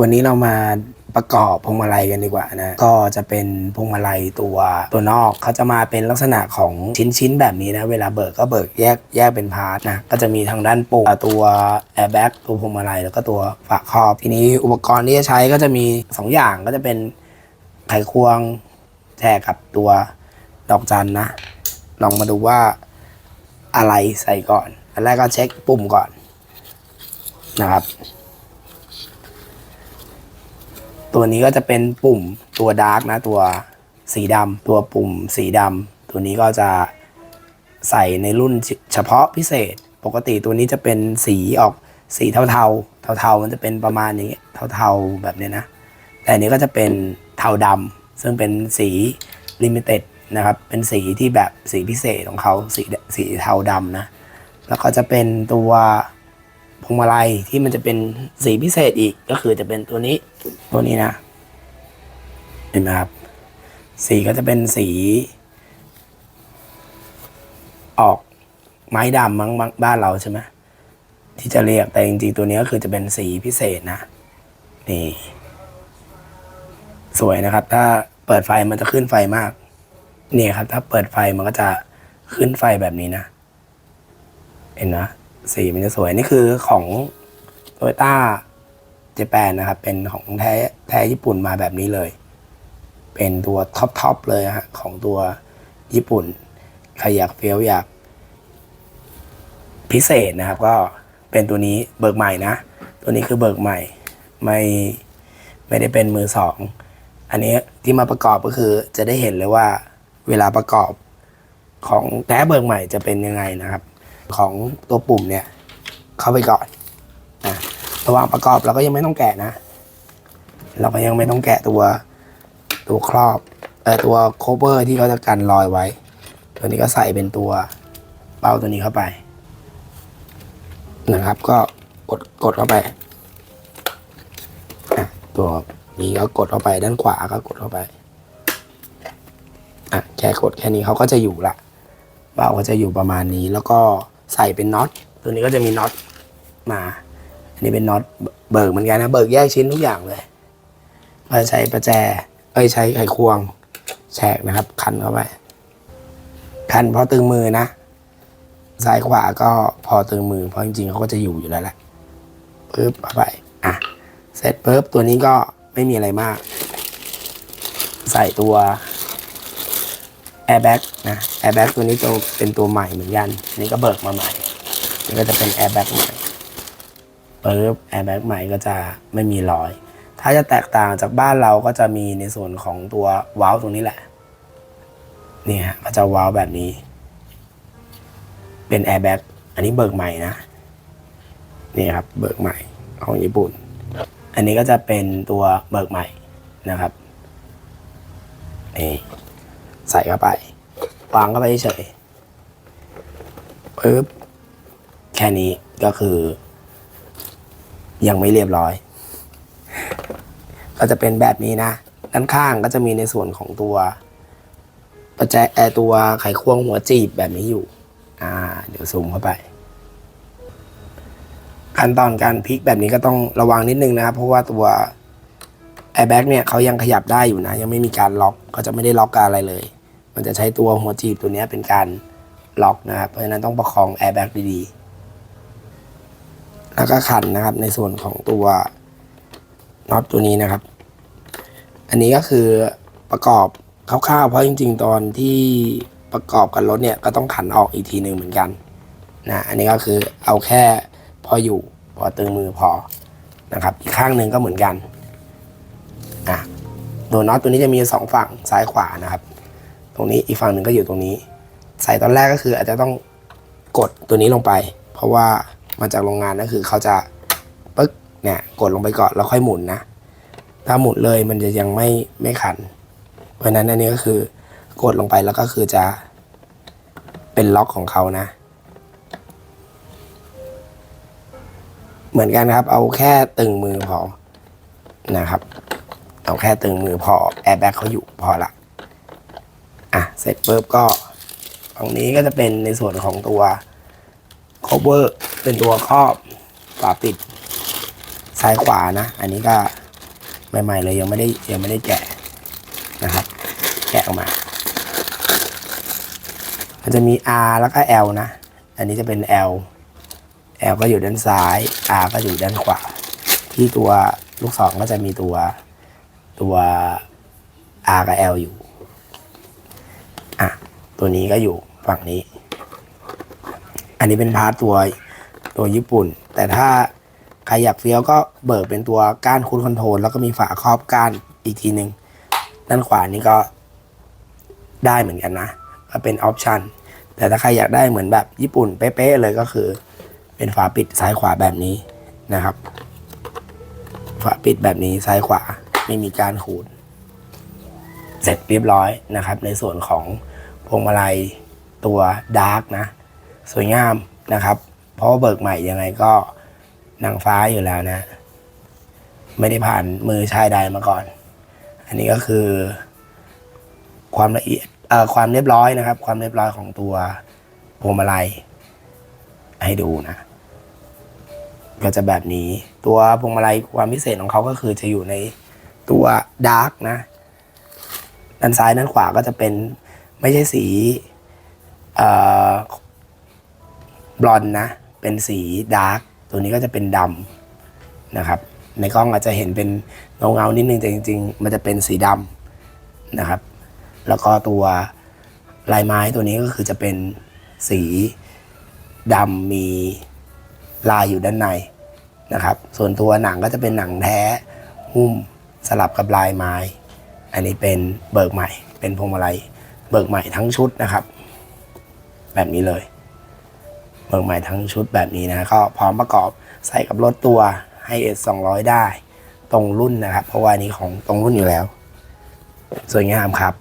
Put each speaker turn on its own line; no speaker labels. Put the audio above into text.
วันนี้เรามาประกอบพวงมาลัยกันดีกว่านะก็จะเป็นพวงมาลัยตัวตัวนอกเขาจะมาเป็นลักษณะของชิ้นๆแบบนี้นะเวลาเบิกก็เบิกแยกแยกเป็นพาร์ทนะก็จะมีทางด้านปุ่มตัวแอร์แบ็กตัวพวงมาลัยแล้วก็ตัวฝาครอบ ทีนี้อุปกรณ์ที่จะใช้ก็จะมี 2 อย่างก็จะเป็นไขควงแทกกับตัวดอกจันนะ ลองมาดูว่าอะไรใส่ก่อน อันแรกก็เช็คปุ่มก่อนนะครับ ตัวนี้ก็จะเป็นปุ่มตัวดาร์กนะตัวสีดำตัวปุ่มสีดำตัวนี้ก็จะใส่ในรุ่นเฉพาะพิเศษ ปกติตัวนี้จะเป็นสีออกสีเทาๆเทาๆมันจะเป็นประมาณนี้เทาๆแบบเนี้ยนะ แต่อันนี้ก็จะเป็นเทาดำซึ่งเป็นสีลิมิเต็ดนะครับ เป็นสีที่แบบสีพิเศษของเขาสีสีเทาดำนะ แล้วก็จะเป็นตัวพวงมาลัยที่มันจะเป็นสีพิเศษอีกก็คือจะเป็นตัวนี้ ตัวนี้นะเห็นไหมครับ สีก็จะเป็นสี ออกไม้ดำมั้งบ้านเราใช่ไหมที่จะเรียกแต่จริงๆตัวนี้ก็คือจะเป็นสีพิเศษนะ นี่ สวยนะครับ ถ้าเปิดไฟมันจะขึ้นไฟมาก นี่ครับ ถ้าเปิดไฟมันก็จะขึ้นไฟแบบนี้นะ เห็นนะสีมันจะสวยนี่คือของโตโยต้า เจแปนนะครับ เป็นของแท้แท้ญี่ปุ่นมาแบบนี้เลย เป็นตัวท็อปทอปเลยฮะของตัวญี่ปุ่น ใครอยากเฟี้ยวอยาก พิเศษนะครับ ก็เป็นตัวนี้เบิกใหม่นะ ตัวนี้คือเบิกใหม่ ไม่ไม่ได้เป็นมือสอง อันนี้ที่มาประกอบก็คือจะได้เห็นเลยว่าเวลาประกอบของแท้เบิกใหม่จะเป็นยังไงนะครับ ของตัวปุ่มเนี่ย เข้าไปก่อน ระหว่างประกอบเราก็ยังไม่ต้องแกะนะ เราก็ยังไม่ต้องแกะตัวตัวครอบเออตัวโคเวอร์ที่เขาจะกันรอยไว้ ตัวนี้ก็ใส่เป็นตัวเป้าตัวนี้เข้าไป นะครับ ก็กดกดเข้าไปตัวนี้ก็กดเข้าไปด้านขวาก็กดเข้าไปอะแค่กดแค่นี้เขาก็จะอยู่ละเบ้าก็จะอยู่ประมาณนี้ แล้วก็ใส่เป็นน็อตตัวนี้ก็จะมีน็อตมา อันนี้เป็นน็อตเบิกเหมือนกันนะ เบิกแยกชิ้นทุกอย่างเลยเราใช้ประแจ เอ้ยใช้ไขควงแฉกนะครับ คันเข้าไป คันพอตึงมือนะซ้ายขวาก็พอตึงมือเพราะจริงๆเขาก็จะอยู่อยู่แล้วแหละปึ๊บเอาไป อะ เสร็จปึ๊บตัวนี้ก็ไม่มีอะไรมาก ใส่ตัวแอร์แบ็กนะแอร์แบ็กตัวนี้ตัวเป็นตัวใหม่เหมือนกันอัน นี่ก็เบิกมาใหม่ นี่ก็จะเป็นแอร์แบ็กใหม่ ปึ๊บแอร์แบ็กใหม่ก็จะไม่มีรอย ถ้าจะแตกต่างจากบ้านเราก็จะมีในส่วนของตัววาล์วตรงนี้แหละ นี่ฮะก็จะวาล์วแบบนี้ เป็นแอร์แบ็กอันนี้เบิกใหม่นะ นี่ครับเบิกใหม่ของญี่ปุ่น อันนี้ก็จะเป็นตัวเบิกใหม่นะครับนี่ใส่เข้าไปวางเข้าไปเฉยปึ๊บแค่นี้ก็คือ ยังไม่เรียบร้อย ก็จะเป็นแบบนี้นะ ด้านข้างก็จะมีในส่วนของตัวประแจแอร์ตัวไขควงหัวจีบแบบนี้อยู่ อ่า เดี๋ยวซูมเข้าไป ขั้นตอนการพลิกแบบนี้ก็ต้องระวังนิดนึงนะครับ เพราะว่าตัวแอร์แบ็กเนี่ยเขายังขยับได้อยู่นะ ยังไม่มีการล็อกเขาจะไม่ได้ล็อกอะไรเลย มันจะใช้ตัวหัวจีบตัวนี้เป็นการล็อกนะครับ เพราะฉะนั้นต้องประคองแอร์แบ็กดีๆ แล้วก็ขันนะครับ ในส่วนของตัวน็อตตัวนี้นะครับ อันนี้ก็คือประกอบคร่าวๆเพราะจริง ๆ ตอนที่ประกอบกับรถเนี่ยก็ต้องขันออกอีกทีหนึ่งเหมือนกันนะอันนี้ก็คือเอาแค่พออยู่พอตึงมือพอนะครับ อีกข้างหนึ่งก็เหมือนกันอะตัวน็อตตัวนี้จะมีสองฝั่งซ้ายขวานะครับ ตรงนี้อีกฝั่งหนึ่งก็อยู่ตรงนี้ ใส่ตอนแรกก็คืออาจจะต้องกดตัวนี้ลงไป เพราะว่า มาจากโรงงานก็คือเขาจะปึ๊กเนี่ยกดลงไปก่อนแล้วค่อยหมุนนะ ถ้าหมุนเลยมันจะยังไม่ไม่ขัน เพราะฉะนั้นอันนี้ก็คือกดลงไปแล้วก็คือจะเป็นล็อกของเขานะ เหมือนกันครับ เอาแค่ตึงมือพอนะครับ เอาแค่ตึงมือพอแอร์แบ็กเขาอยู่พอละอะเสร็จปุ๊บก็ตรงนี้ก็จะเป็นในส่วนของตัว cover เป็นตัวครอบฝาปิดซ้ายขวานะ อันนี้ก็ใหม่ๆเลยยังไม่ได้ยังไม่ได้แกะนะครับ แกะออกมา มันจะมี R แล้วก็ L นะ อันนี้จะเป็น L L ก็อยู่ด้านซ้าย R ก็อยู่ด้านขวา ที่ตัวลูกศรก็จะมีตัวตัว R กับ L อยู่ อะ ตัวนี้ก็อยู่ฝั่งนี้ อันนี้เป็นพาร์ทตัว ตัวญี่ปุ่น แต่ถ้าใครอยากเฟี้ยวก็เบิกเป็นตัวก้านคูดคอนโทรลแล้วก็มีฝาครอบก้านอีกทีหนึ่งด้านขวานี่ก็ได้เหมือนกันนะ ก็เป็นออปชันแต่ถ้าใครอยากได้เหมือนแบบญี่ปุ่นเป๊ะๆเลยก็คือ เป็นฝาปิดซ้ายขวาแบบนี้นะครับ ฝาปิดแบบนี้ซ้ายขวาไม่มีการขูด เสร็จเรียบร้อยนะครับ ในส่วนของพวงมาลัยตัวดาร์กนะ สวยงามนะครับ เพราะเบิกใหม่ยังไงก็นางฟ้าอยู่แล้วนะ ไม่ได้ผ่านมือชายใดมาก่อน อันนี้ก็คือ ความละเอียดเอ่อความเรียบร้อยนะครับ ความเรียบร้อยของตัวพวงมาลัยให้ดูนะ ก็จะแบบนี้ตัวพวงมาลัยความพิเศษของเขาก็คือจะอยู่ในตัวดาร์กนะด้านซ้ายด้านขวาก็จะเป็นไม่ใช่สีเอ่อบลอนนะ เป็นสีดาร์กตัวนี้ก็จะเป็นดำนะครับ ในกล้องอาจจะเห็นเป็นเงาเงานิดนึงแต่จริง ๆ มันจะเป็นสีดำนะครับ แล้วก็ตัวลายไม้ตัวนี้ก็คือจะเป็นสีดำมีลายอยู่ด้านในนะครับ ส่วนตัวหนังก็จะเป็นหนังแท้หุ้มสลับกับลายไม้ อันนี้เป็นเบิกใหม่ เป็นพวงมาลัยเบิกใหม่ทั้งชุดนะครับ แบบนี้เลย เบิกใหม่ทั้งชุดแบบนี้นะก็พร้อมประกอบใส่กับรถตัวให้เอส200ได้ ตรงรุ่นนะครับ เพราะว่านนี้ของตรงรุ่นอยู่แล้ว สวยงามครับ